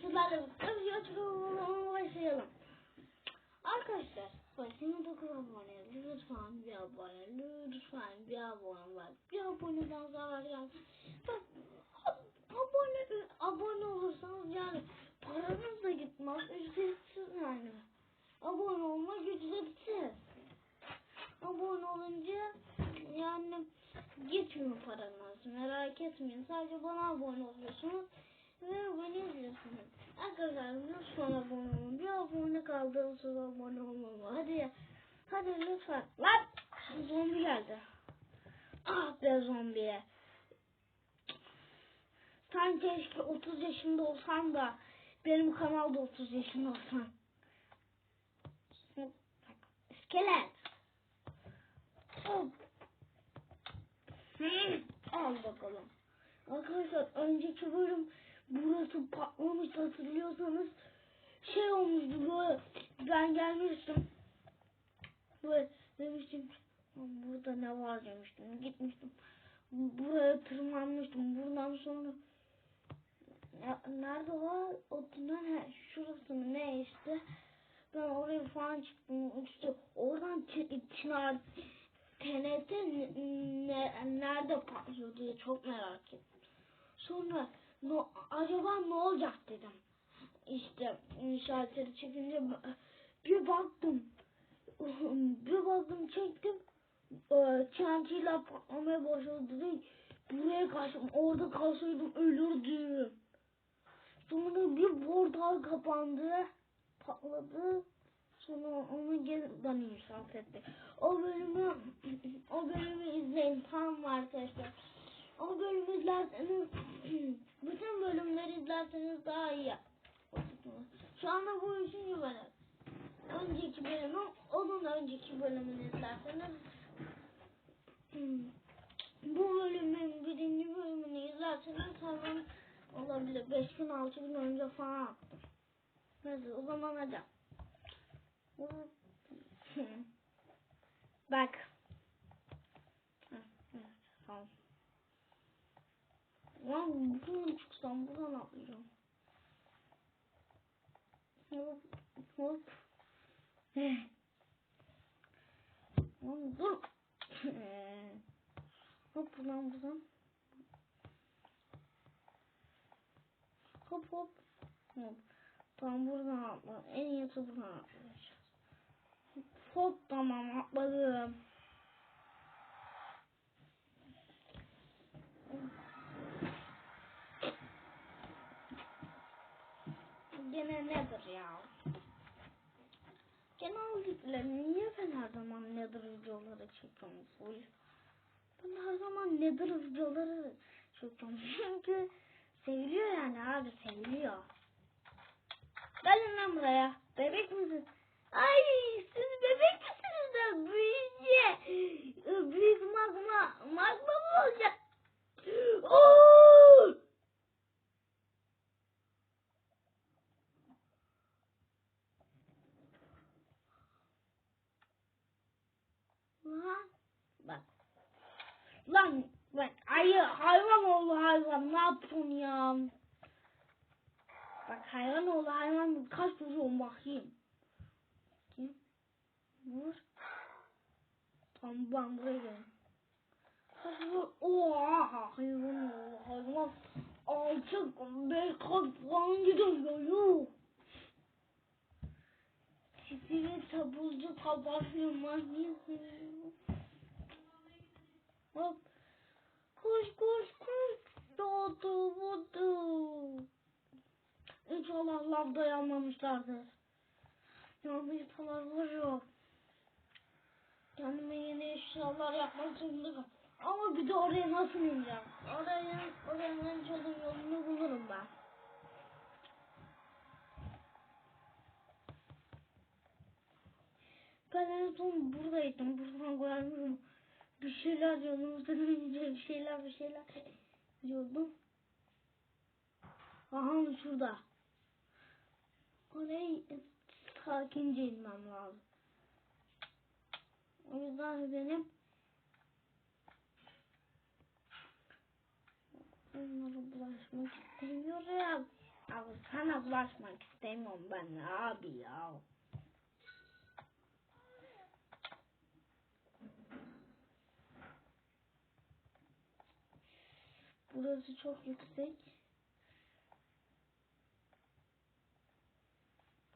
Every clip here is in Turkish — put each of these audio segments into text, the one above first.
sizlerle videoya başlayalım. Arkadaşlar başını dokuz abone lütfen bir abone lütfen bir abone var. Bir aboneden zarar gelmez. Bak ab- abone abone olursanız yani paranız da gitmez ücretsiz yani. Abone olmak ücretsiz. Abone olunca yani gitmiyor paranız merak etmeyin sadece bana abone oluyorsunuz ve beni izliyorsunuz. Arkadaşlar lütfen abone olun. Bir abone kaldı sonra abone olmam. Hadi ya. Hadi lütfen. Lan zombi geldi. Ah be zombiye. Sen keşke 30 yaşında olsan da benim kanalda 30 yaşında olsan. İskelet. Hop. Al bakalım. Arkadaşlar önceki bölüm burası patlamıştı hatırlıyorsanız. Şey olmuştu böyle ben gelmiştim. Böyle demiştim burada ne var? demiştim. Gitmiştim. Buraya tırmanmıştım. Buradan sonra ya, nerede var o tünel şurası mı? Ne işte? Ben oraya falan çıktım. İşte oradan çınar TNT ne, ne- nerede patlıyor diye çok merak ettim. Sonra no, acaba ne olacak dedim. İşte şalteri çekince bir baktım. Bir baktım çektim. Çantayla patlamaya başladı. Dedim, Buraya kaçtım. Orada kalsaydım ölürdüm. Sonra bir portal kapandı. Patladı. Sonra onu yeniden inşaat etti. O bölümü o bölümü izleyin tamam mı arkadaşlar? O bölümü izlerseniz bütün bölümleri izlerseniz daha iyi. Şu anda bu üçüncü bölüm. Önceki bölümü onun önceki bölümünü izlerseniz bu bölümün birinci bölümünü izlerseniz hemen olabilir. Beş gün altı gün önce falan attım. Neyse o zaman hadi. Bak. Tamam. Lan buradan çıksam buradan atlayacağım. Hop hop. Lan dur. hop buradan buradan. Hop hop. Hop. Tamam buradan atla. En iyisi buradan atlayacağız. Hop tamam atladım. Gene nedir ya? Genellikle niye ben her zaman nedir videoları çekiyorum full? Ben her zaman nedir videoları çekiyorum çünkü seviliyor yani abi seviliyor. Gelin lan buraya. Bebek misin? Ay siz bebek misiniz de büyüyünce büyük magma mı olacak? Oo! Lan bak. Lan bak ayı hayvan oğlu hayvan ne yapıyorsun ya? Bak hayvan oğlu hayvan kaç vuruyor bakayım. Bakayım. Vur. Ben buraya gelin. Oha hayvan hayvan. Alçak beş kat falan gidiyor yuh. Ve tabulcu tabaklı manyasın. Hop. Koş koş koş. Doğdu budu. İnşallah lav dayanmamışlardır. Yanlış falan vuruyor. Kendime yeni eşyalar yapmak zorunda kal- Ama bir de oraya nasıl ineceğim? Oraya, en çözüm yolunu bulurum ben. Ben en son buradaydım. Buradan görmüyorum. Bir şeyler diyordum. Bir şeyler bir şeyler diyordum. Aha şurada. Oraya sakince inmem lazım. O yüzden benim onlara bulaşmak istemiyorum. Al Sana bulaşmak istemiyorum ben abi ya. Burası çok yüksek.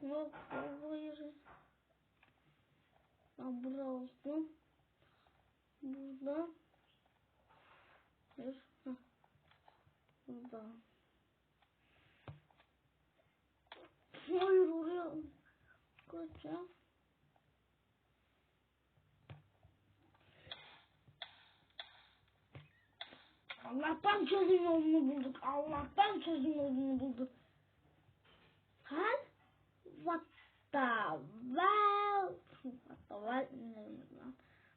Yok. Ben burada olsun. Burada. Heh. Burada. Hayır oraya. Kaçacağım. Allah'tan çözüm yolunu bulduk. Allah'tan çözüm yolunu bulduk. Ha? What the well? The what?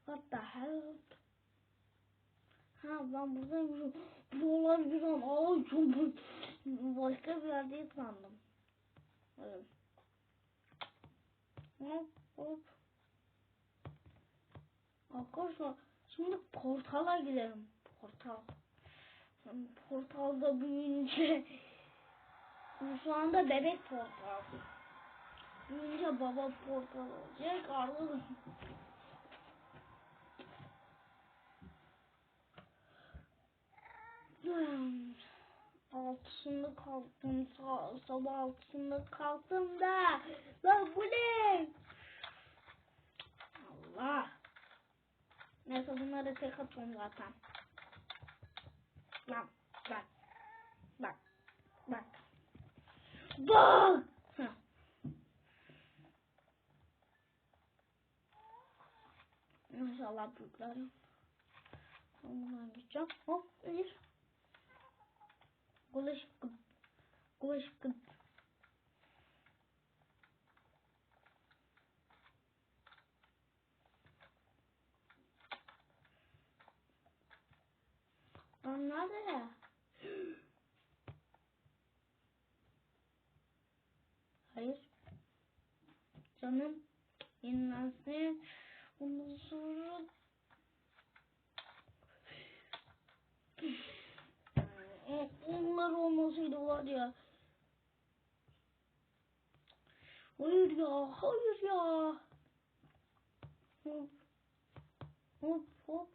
What the hell? Ha ben buradaymışım. Buralar bir an ay çok başka bir yerde sandım. Hop hop. Arkadaşlar şimdi portala gidelim. Portal. Portalda büyüyünce şu anda bebek portal. Büyüyünce baba portal olacak. Anladın Hmm. Altısında kalktım. Sa- Sabah altısında kalktım da. Lan bu ne? Allah. Neyse bunları tek atıyorum zaten. Lan bak. Bak. Bak. Bak. Heh. İnşallah büyüklerim. Ondan gideceğim. Hop bir. Kulaşkın. Kulaşkın. Onlar da Hayır. Canım yenilensin. Ondan sonra onlar olmasaydı var ya. Hayır ya, hayır ya. Hop, hop, hop.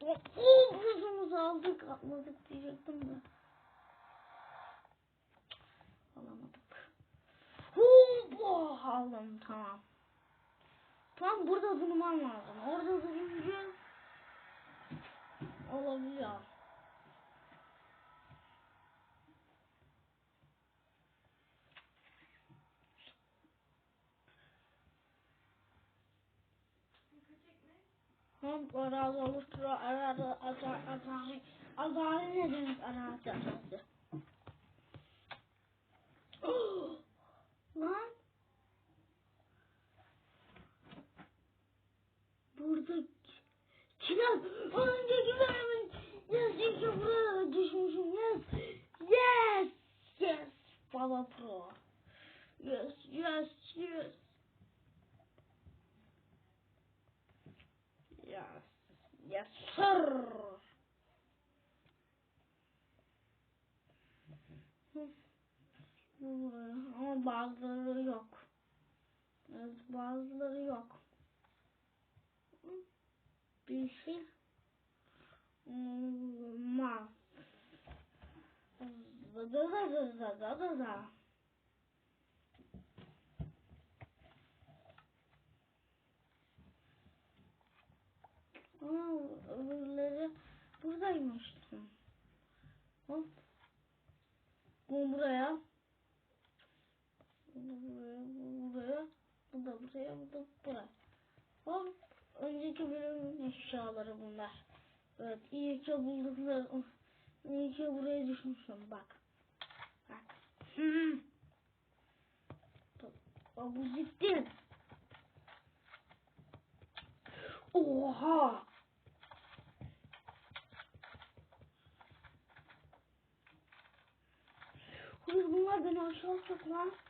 Hop, hop, hızımızı aldık, atladık diyecektim de. Alamadık. Hop, oh, aldım, tamam. Tam burada durmam lazım. Orada durunca olabiliyor. Hem arazi oluşturuyor, arazi, arazi, arazi, arazi ne demek arazi, arazi? Lan! Burada Çınar, önceki bölümün yes, işte buraya düşmüşüm, yes, yes, yes, Baba Pro, yes, yes, yes, yes, yes, sir. Ama bazıları yok. Bazıları yok. Aa, öbürleri buradaymış. Hop. Bu buraya. Bu buraya, bu buraya. Bu da buraya, bu da buraya. Hop. Önceki bölümün eşyaları bunlar. Evet, iyi ki bulduklarım. İyi ki buraya düşmüşüm, bak. Bak. Hmm. Bu ciddi. Oha! Hayır bunlar beni aşağı atacak.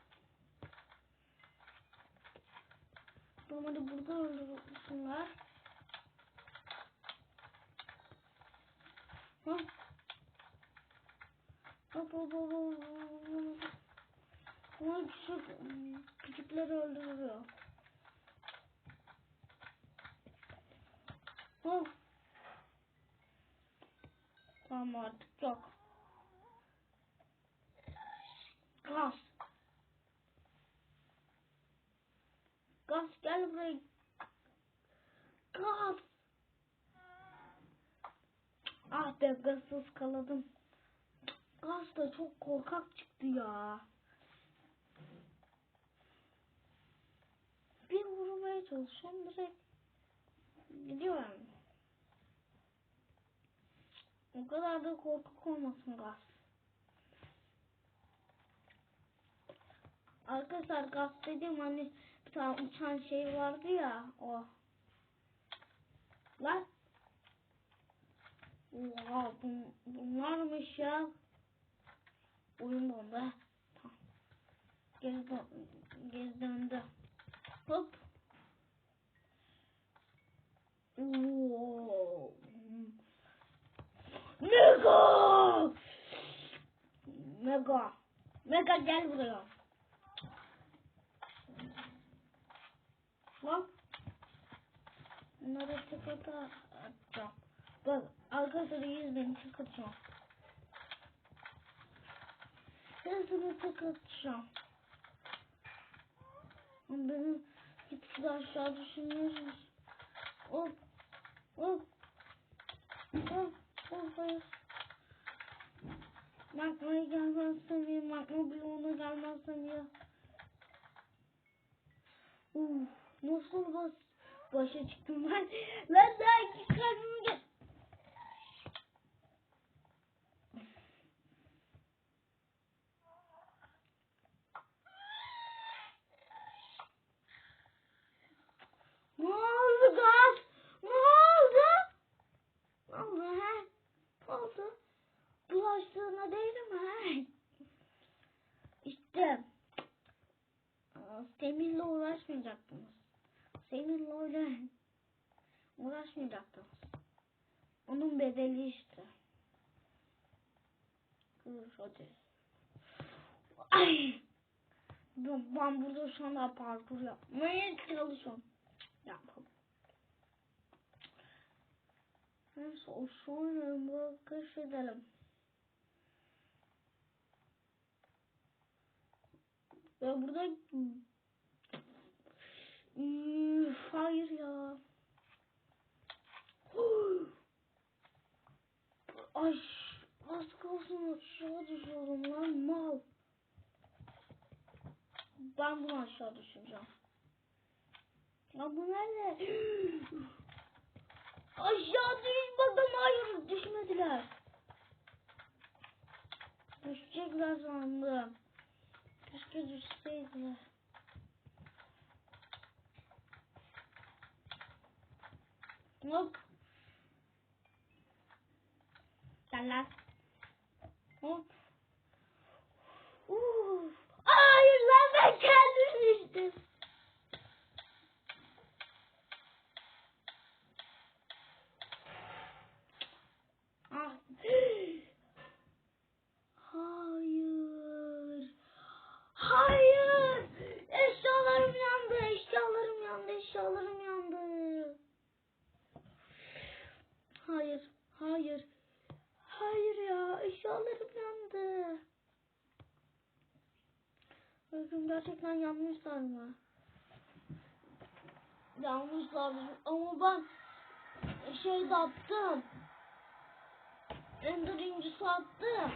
Normalde burada öldürürsünler. Hop. Hop hop hop hop. Ama küçük, küçükleri öldürüyor. Oh. Tamam artık yok. Gaz. Gaz gel buraya. Gaz. Ah be gazsız kaladım. Gaz da çok korkak çıktı ya. Bir vurmaya çalışıyorum direkt gidiyorum. O kadar da korkak olmasın gaz. Arkadaşlar gaz dediğim hani tane uçan şey vardı ya o. Lan. Oha bun, bunlarmış ya. Oyun dondu. Tamam. Geri, dön, döndü. Hop. Oo. Mega! Mega. Mega gel buraya. Bak. Bunları sıkıntı atacağım. Bak arkadaşlar izleyin çıkacağım. Hızını sıkacağım. Benim gitgide aşağı düşünüyoruz. Hop. Hop. Hop. Hop. Hayır. Makmaya gelmezsem ya. Makma bloğuna gelmezsem ya. Uf. Nasıl bas başa çıktım ben? Lan daha iki kalbim gel. Ne oldu gaz? Ne oldu? Ne oldu he? Ne oldu? Bulaştığına değil mi he? İşte. Aa, Seninle uğraşmayacaktınız. Seninle öyle uğraşmayacaktınız. Onun bedeli işte. Dur hadi. Ay. Ben, burada şu anda parkur yapmaya çalışıyorum. Yapalım. Neyse o sonra bakış edelim. Ve burada Üf, hayır ya. Ay az kalsın aşağı düşüyorum lan mal. Ben bunu aşağı düşüreceğim. Ya bu nerede? aşağı düşmedim hayır düşmediler. Düşecekler sandım. Keşke düşseydiler. Hop. Gel. Hop. Uf. Hayır lan ben kendim düştüm. Ah. Hayır. Hayır. Eşyalarım yandı. Eşyalarım yandı. Eşyalarım yandı. Hayır. Hayır. Hayır ya. Eşyalarım yandı. Bakın gerçekten yanmışlar mı? Yanmışlar ama ben şey de attım. Ender incisi attım.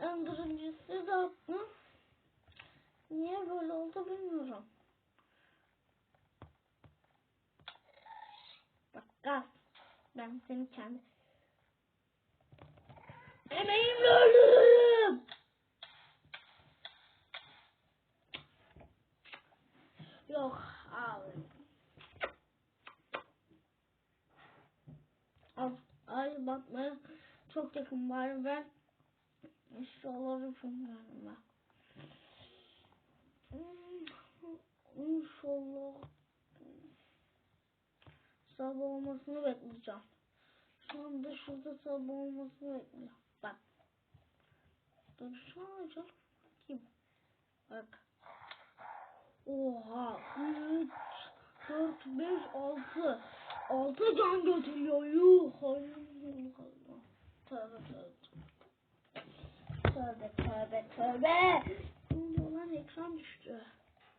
Ender incisi de attım. Niye böyle oldu bilmiyorum. Bak gaz. Ben seni kendi emeğimle öldürürüm. Yok abi. Al, ay batmaya çok yakın eşyaları fırlıyorum ben. Hmm, İnşallah sabah olmasını bekleyeceğim. Şu anda şurada sabah olmasını bekliyorum. Bak. Dur şunu açalım. Bakayım. Bak. Oha. 3, 4, 5, 6. 6 can götürüyor. Yuh. Hay Allah. Tövbe tövbe. Tövbe tövbe tövbe. Şimdi ekran düştü.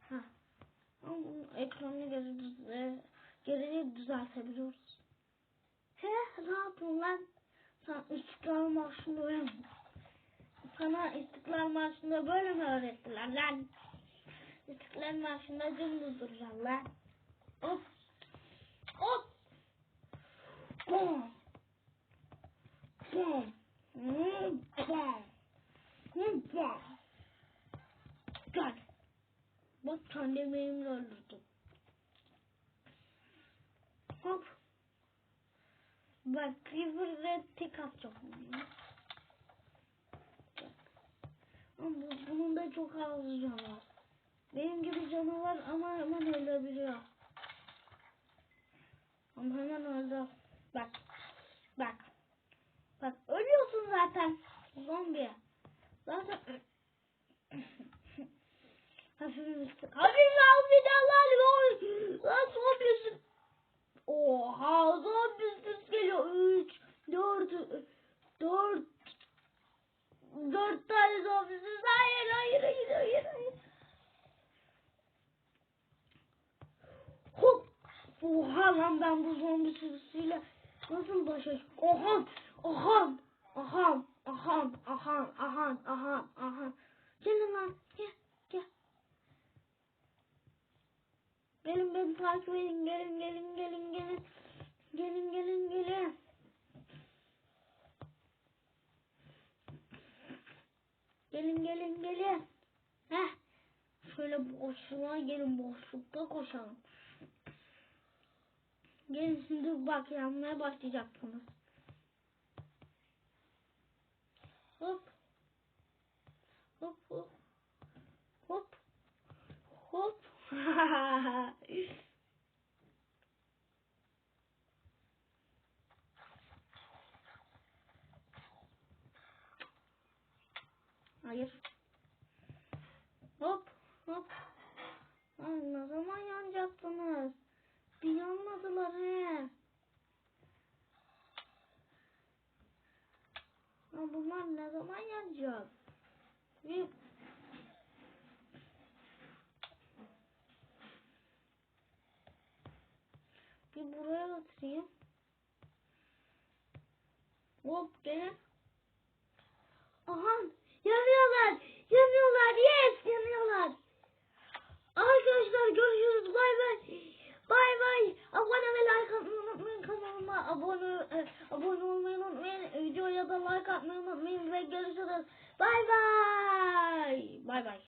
Ha. Ama bunun geri, düze, geri düzeltebiliyoruz. He ne yapıyorsun lan? Sen İstiklal Marşı'nda öyle mi? Sana İstiklal Marşı'nda böyle mi öğrettiler lan? İstiklal Marşı'nda dümdüz duracaksın lan. Hop. Hop. Bom. Bom. Hmm, Bom. Hmm, Bom. Gel. Bak kendimi elimle öldürdüm. Hop. Bak Creeper'da tek atacak bunu. Ama bu- bunun da çok az canı var. Benim gibi canı var ama hemen ölebiliyor. Ama hemen öldü. Bak. Bak. Zaten. Zombi. Zaten Hafifimiz. Hafif almayacaklar. Lan zombisin. Oha zombisiz geliyor. 3, 4, 4, 4 tane zombisiz. Hayır hayır hayır hayır. hayır. Hop. Oha lan ben bu zombi sürüsüyle nasıl başa Oha. Oha. Aha. Aha. Aha. Aha. Aha. Aha. Gelin lan. Gel. Gel. Gelin beni takip edin. Gelin gelin gelin gelin. Gelin gelin gelin. Gelin gelin gelin. Heh. Şöyle boşluğa gelin boşlukta koşalım. Gelin şimdi bak yanmaya başlayacaksınız. Hop. Hop hop. Hop. Hop. Hayır. Hop hop. Ay, ne zaman yanacaksınız? Bir yanmadılar he. Ya bunlar ne zaman yanacak? Bir Bir buraya atayım. Hop gelin. Aha yanıyorlar. Yanıyorlar. Yes yanıyorlar. Arkadaşlar görüşürüz. Bay bay. Bay bay. Abone ve like atmayı unutmayın. Kanalıma abone, e, abone olmayı unutmayın. Videoya da like atmayı unutmayın ve görüşürüz. Bay bay. Bay bay.